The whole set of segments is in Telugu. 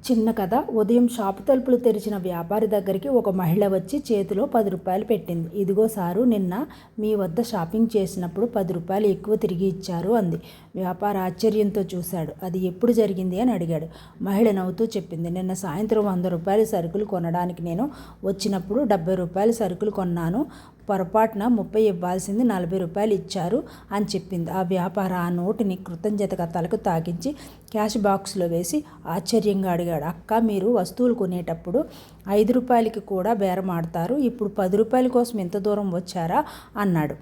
చిన్న కథ. ఉదయం షాపు తలుపులు తెరిచిన వ్యాపారి దగ్గరికి ఒక మహిళ వచ్చి చేతిలో పది రూపాయలు పెట్టింది. ఇదిగో సారు నిన్న మీ వద్ద షాపింగ్ చేసినప్పుడు పది రూపాయలు ఎక్కువ తిరిగి ఇచ్చారు అంది. వ్యాపార ఆశ్చర్యంతో చూశాడు. అది ఎప్పుడు జరిగింది? అని అడిగాడు. మహిళ నవ్వుతూ చెప్పింది. నిన్న సాయంత్రం వంద రూపాయల సరుకులు కొనడానికి నేను వచ్చినప్పుడు డెబ్బై రూపాయల సరుకులు కొన్నాను. పొరపాటున ముప్పై ఇవ్వాల్సింది నలభై రూపాయలు ఇచ్చారు అని చెప్పింది. ఆ వ్యాపార ఆ నోటుని కృతజ్ఞతగా తలకు తాకించి క్యాష్ బాక్స్లో వేసి ఆశ్చర్యంగా అడిగాడు. అక్క మీరు వస్తువులు కొనేటప్పుడు ఐదు రూపాయలకి కూడా బేరమాడతారు ఇప్పుడు పది రూపాయల కోసం ఎంత దూరం వచ్చారా? అన్నాడు.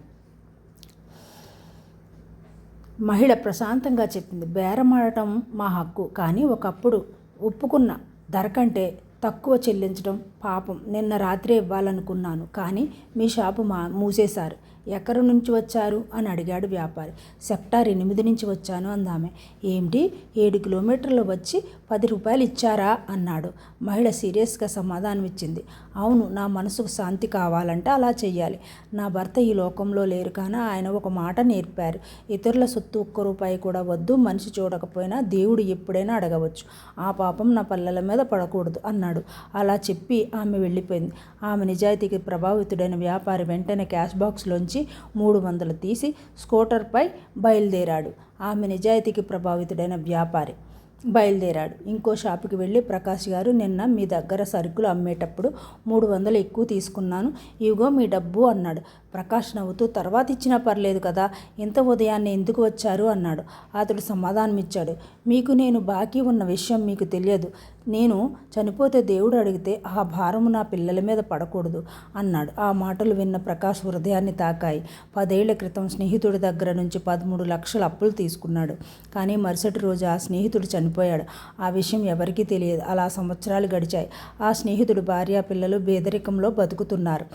మహిళ ప్రశాంతంగా చెప్పింది. బేరమాడటం మా హక్కు. కానీ ఒకప్పుడు ఒప్పుకున్న ధర కంటే తక్కువ చెల్లించడం పాపం. నిన్న రాత్రే ఇవ్వాలనుకున్నాను కానీ మీ షాపు మా మూసేశారు. ఎక్కడి నుంచి వచ్చారు అని అడిగాడు వ్యాపారి. సెక్టార్ ఎనిమిది నుంచి వచ్చాను అందామె. ఏమిటి? ఏడు కిలోమీటర్లు వచ్చి పది రూపాయలు ఇచ్చారా? అన్నాడు. మహిళ సీరియస్గా సమాధానం ఇచ్చింది. అవును నా మనసుకు శాంతి కావాలంటే అలా చెయ్యాలి. నా భర్త ఈ లోకంలో లేరు కానీ ఆయన ఒక మాట నేర్పారు. ఇతరుల సొత్తు ఒక్క రూపాయి కూడా వద్దు మనిషి చూడకపోయినా దేవుడు ఎప్పుడైనా అడగవచ్చు. ఆ పాపం నా పల్లెల మీద పడకూడదు అన్నాడు. అలా చెప్పి ఆమె వెళ్ళిపోయింది. ఆమె నిజాయితీకి ప్రభావితుడైన వ్యాపారి వెంటనే క్యాష్ బాక్స్లోంచి మూడు వందలు తీసి స్కూటర్పై బయలుదేరాడు. ఆమె నిజాయితీకి ప్రభావితుడైన వ్యాపారి బయలుదేరాడు. ఇంకో షాపుకి వెళ్ళి ప్రకాష్ గారు నిన్న మీ దగ్గర సరుకులు అమ్మేటప్పుడు మూడు వందలు ఎక్కువ తీసుకున్నాను. ఇవిగో మీ డబ్బు అన్నాడు. ప్రకాష్ నవ్వుతూ తర్వాత ఇచ్చినా పర్లేదు కదా ఇంత ఉదయాన్నే ఎందుకు వచ్చారు అన్నాడు. అతడు సమాధానం ఇచ్చాడు మీకు నేను బాకీ ఉన్న విషయం మీకు తెలియదు. నేను చనిపోతే దేవుడు అడిగితే ఆ భారము నా పిల్లల మీద పడకూడదు అన్నాడు. ఆ మాటలు విన్న ప్రకాష్ హృదయాన్ని తాకాయి. పదేళ్ళ క్రితం స్నేహితుడి దగ్గర నుంచి పదమూడు లక్షల అప్పులు తీసుకున్నాడు. కానీ మరుసటి రోజు ఆ స్నేహితుడు చనిపోయాడు. ఆ విషయం ఎవరికీ తెలియదు. అలా సంవత్సరాలు గడిచాయి. ఆ స్నేహితుడు భార్య పిల్లలు పేదరికంలో బతుకుతున్నారు.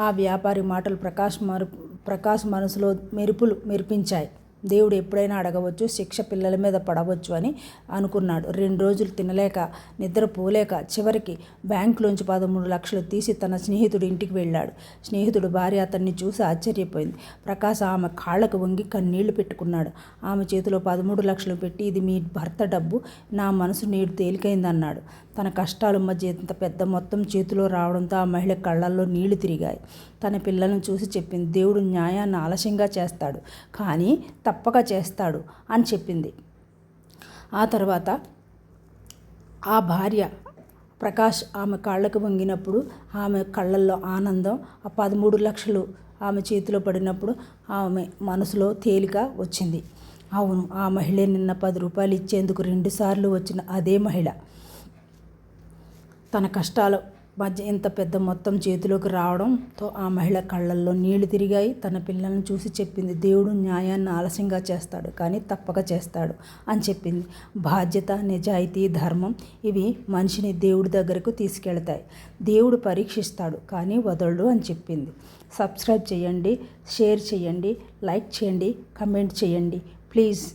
ఆ వ్యాపారి మాటలు ప్రకాష్ మరు ప్రకాష్ మనసులో మెరుపులు మెరిపించాయి. దేవుడు ఎప్పుడైనా అడగవచ్చు శిక్ష పిల్లల మీద పడవచ్చు అని అనుకున్నాడు. రెండు రోజులు తినలేక నిద్రపోలేక చివరికి బ్యాంకులోంచి పదమూడు లక్షలు తీసి తన స్నేహితుడు ఇంటికి వెళ్ళాడు. స్నేహితుడు భార్య అతన్ని చూసి ఆశ్చర్యపోయింది. ప్రకాశ్ ఆమె కాళ్ళకు వంగి కన్నీళ్ళు పెట్టుకున్నాడు. ఆమె చేతిలో పదమూడు లక్షలు పెట్టి ఇది మీ భర్త డబ్బు నా మనసు నేడు తేలికైందన్నాడు. తన కష్టాలు మధ్య ఇంత పెద్ద మొత్తం చేతిలో రావడంతో ఆ మహిళ కళ్ళల్లో నీళ్ళు తిరిగాయి. తన పిల్లలను చూసి చెప్పింది దేవుడు న్యాయాన్ని ఆలస్యంగా చేస్తాడు కానీ తప్పక చేస్తాడు అని చెప్పింది. ఆ తర్వాత ఆ భార్య ప్రకాష్ ఆమె కాళ్ళకు వంగినప్పుడు ఆమె కళ్ళల్లో ఆనందం ఆ పదమూడు లక్షలు ఆమె చేతిలో పడినప్పుడు ఆమె మనసులో తేలిక వచ్చింది. అవును ఆ మహిళ నిన్న పది రూపాయలు ఇచ్చేందుకు రెండుసార్లు వచ్చిన అదే మహిళ. తన కష్టాల మధ్య ఇంత పెద్ద మొత్తం చేతిలోకి రావడంతో ఆ మహిళ కళ్ళల్లో నీళ్ళు తిరిగాయి. తన పిల్లల్ని చూసి చెప్పింది దేవుడు న్యాయాన్ని ఆలస్యంగా చేస్తాడు కానీ తప్పక చేస్తాడు అని చెప్పింది. బాధ్యత నిజాయితీ ధర్మం ఇవి మనిషిని దేవుడి దగ్గరకు తీసుకెళ్తాయి. దేవుడు పరీక్షిస్తాడు కానీ వదలడు అని చెప్పింది. సబ్స్క్రైబ్ చేయండి షేర్ చేయండి లైక్ చేయండి కమెంట్ చేయండి. ప్లీజ్.